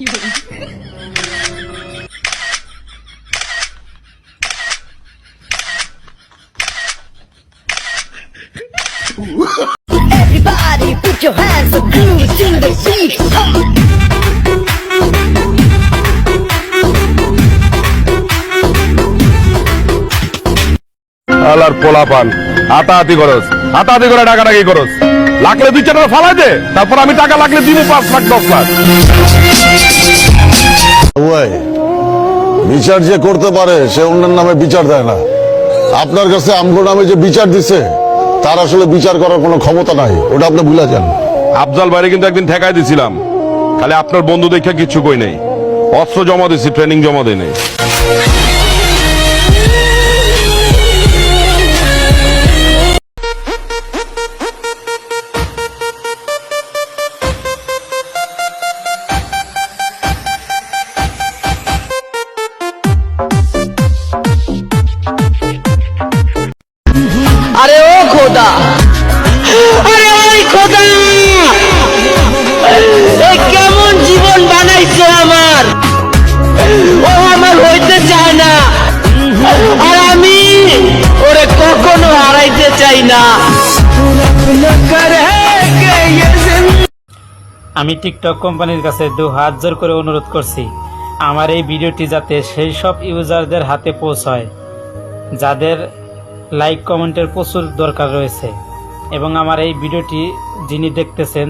Everybody put your hands up, groove to the beat. আলার পোলা পান হাতাহাতি করস হাতাহাতি করে টাকাটাকি করস লাগলে দুই চারটা ফালাই দে তারপর আমি টাকা লাগলে দিব পাঁচ লাখ দশ লাখ। ওই বিচার যে করতে পারে সে অন্যের নামে বিচার দেয় না। আপনার কাছে আমগো নামে যে বিচার দিছে তার আসলে বিচার করার কোনো ক্ষমতা নাই ওটা আপনি ভুলে যান। আফজাল বাইরে কিন্তু একদিন ঠেকাই দিছিলাম। খালি আপনার বন্ধু দেখে কিচ্ছু কই নেই। অস্ত্র জমা দিছি ট্রেনিং জমা দেয় নেই। খোদা। আরে খোদা। কেমন জীবন বানাইছে আমার। ও আমার হইতে চায় না। আর আমি ওরে কখনো হারাইতে চাই না। আমি টিকটক কোম্পানির কাছে দু হাত জোর করে অনুরোধ করছি, আমার এই ভিডিওটি যাতে সেই সব ইউজারদের হাতে পৌঁছায়, যাদের লাইক কমেন্টের প্রচুর দরকার রয়েছে। এবং আমার এই ভিডিওটি যিনি দেখতেছেন